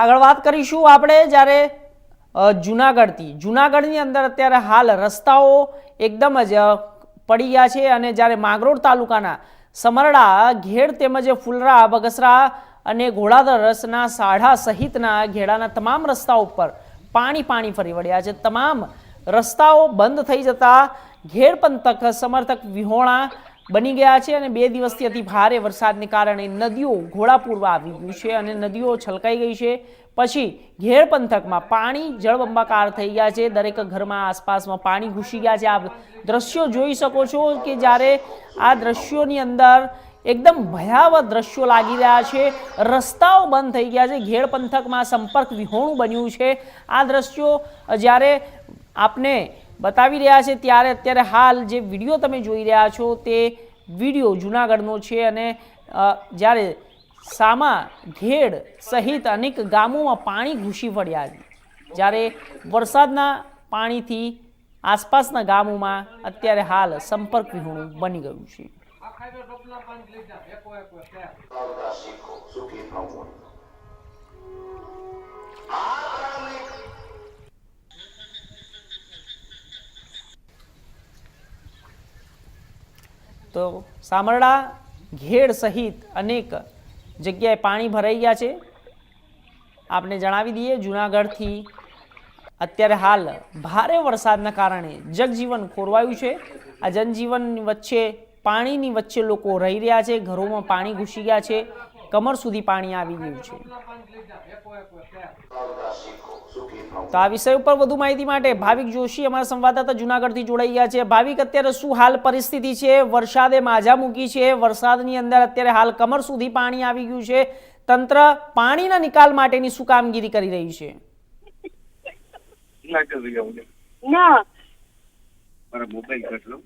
આગળ વાત કરીશું આપણે જ્યારે જુનાગઢથી. જુનાગઢની અંદર અત્યારે હાલ રસ્તાઓ એકદમ જ પડી ગયા છે અને જ્યારે માંગરોળ તાલુકાના સમરડા, ઘેડ તેમજ ફુલરા, બગસરા અને ઘોડાદર રસના સાઢા સહિતના ઘેડાના તમામ રસ્તા ઉપર પાણી પાણી ફરી વળ્યા છે. તમામ રસ્તાઓ બંધ થઈ જતા ઘેડ પંથક સમર્થક વિહોણા બની ગયા છે અને બે દિવસથી અતિ ભારે વરસાદને કારણે નદીઓ ઘોડાપૂરવા આવી ગયું છે અને નદીઓ છલકાઈ ગઈ છે. પછી ઘેર પંથકમાં પાણી જળબંબાકાર થઈ ગયા છે. દરેક ઘરમાં આસપાસમાં પાણી ઘૂસી ગયા છે. આ દ્રશ્યો જોઈ શકો છો કે જ્યારે આ દ્રશ્યોની અંદર એકદમ ભયાવહ દ્રશ્યો લાગી રહ્યા છે. રસ્તાઓ બંધ થઈ ગયા છે. ઘેડ પંથકમાં સંપર્ક વિહોણું બન્યું છે. આ દ્રશ્યો જ્યારે આપને બતાવી રહ્યા છે. ત્યારે અત્યારે હાલ જે વીડિયો તમે જોઈ રહ્યા છો તે વીડિયો જુનાગઢનો છે અને જ્યારે સામા ઘેડ સહિત અનેક ગામોમાં પાણી ઘૂસી પડ્યા છે. જ્યારે વરસાદના પાણીથી આસપાસના ગામોમાં અત્યારે હાલ સંપર્ક વિહોણું બની ગયું છે. તો સામરડા ઘેડ સહિત અનેક જગ્યાએ પાણી ભરાઈ ગયા છે. આપને જણાવી દઈએ, જુનાગઢથી અત્યારે હાલ ભારે વરસાદના કારણે જગજીવન ખોરવાયું છે. આ જનજીવન વચ્ચે, પાણીની વચ્ચે લોકો રહી રહ્યા છે, ઘરોમાં પાણી ઘૂસી ગયા છે. કમર સુધી પાણી આવી ગયું છે. તો આ વિષય ઉપર વધુ માહિતી માટે ભાવિક જોશી અમારા સંવાદદાતા જુનાગઢથી જોડાઈ ગયા છે. ભાવિક અત્યારે શું હાલ પરિસ્થિતિ છે? વરસાદે માજા મૂકી છે. વરસાદની અંદર અત્યારે હાલ કમર સુધી પાણી આવી ગયું છે. તંત્ર પાણીના નિકાલ માટેની શું કામગીરી કરી રહી છે? ના કરી રહ્યા લો.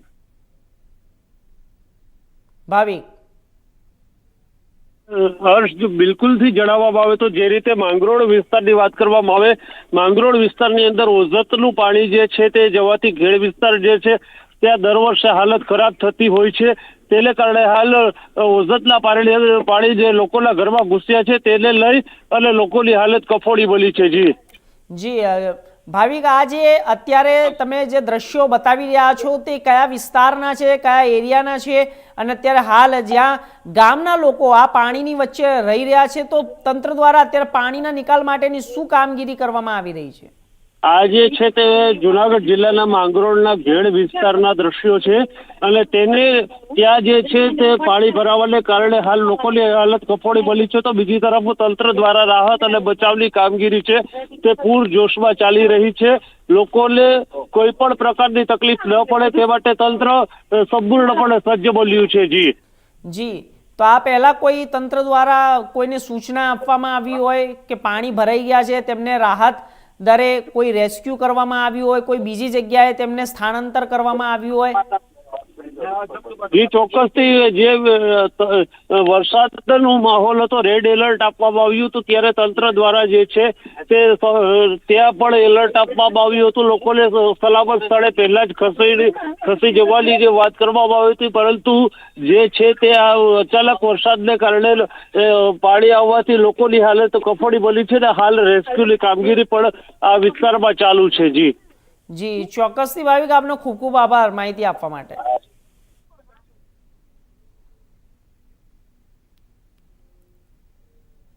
ભાવિક હર્ષ, જો બિલકુલથી જણાવવામાં આવે તો જે રીતે માંગરોળ વિસ્તારની વાત કરવામાં આવે, માંગરોળ વિસ્તારની અંદર ઓઝતનું પાણી જે છે તે જવાથી ઘેડ વિસ્તાર જે છે, ત્યાં દર વર્ષે હાલત ખરાબ થતી હોય છે. તેને કારણે હાલ ઓઝતના પાણી પાણી જે લોકોના ઘરમાં ઘૂસ્યા છે, તેને લઈ અને લોકોની હાલત કફોડી બની છે. જી. જી ભાવિક, આજે અત્યારે તમે જે દ્રશ્યો બતાવી રહ્યા છો તે કયા વિસ્તારના છે, કયા એરિયાના છે અને અત્યારે હાલ જ્યાં ગામના લોકો આ પાણીની વચ્ચે રહી રહ્યા છે, તો તંત્ર દ્વારા અત્યારે પાણીના નિકાલ માટેની શું કામગીરી કરવામાં આવી રહી છે? આ છે તે જુનાગઢ જિલ્લાના માંગરોળના ઘેડ વિસ્તારના દ્રશ્યો છે અને તેને ત્યાં જે છે તે પાણી ભરાવાને કારણે હાલ લોકોની હાલત કફોડી બની છે. તો બીજી તરફ તંત્ર દ્વારા રાહત અને બચાવની કામગીરી છે તે પૂર જોશમાં ચાલી રહી છે. લોકોને કોઈ પણ પ્રકારની તકલીફ ન પડે તે માટે તંત્ર સંપૂર્ણપણે સજ્જ બન્યું છે. જી. જી. તો આ પહેલા કોઈ તંત્ર દ્વારા કોઈને સૂચના આપવામાં આવી હોય કે પાણી ભરાઈ ગયા છે, તેમને રાહત દરે કોઈ રેસ્ક્યુ કરવામાં આવ્યું હોય કોઈ બીજી જગ્યાએ તેમને સ્થાનાંતર કરવામાં આવ્યું હોય જી ચોક્કસથી જે વરસાદનો માહોલ હતો રેડ એલર્ટ આપવામાં આવ્યું હતું, ત્યારે તંત્ર દ્વારા જે છે તે ત્યાં પણ એલર્ટ આપવામાં આવ્યું હતું. લોકોને સલામત સ્થળે પહેલા જ ખસી ખસી જવાની જે વાત કરવામાં આવી હતી, પરંતુ જે છે તે આ, અચાનક વરસાદને કારણે પાણી આવવાથી લોકોની હાલત કફોડી બની છે ને હાલ રેસ્ક્યુની કામગીરી પણ આ વિસ્તારમાં ચાલુ છે. જી. જી, ચોક્કસથી ભાવિક આપનો ખૂબ ખૂબ આભાર માહિતી આપવા માટે.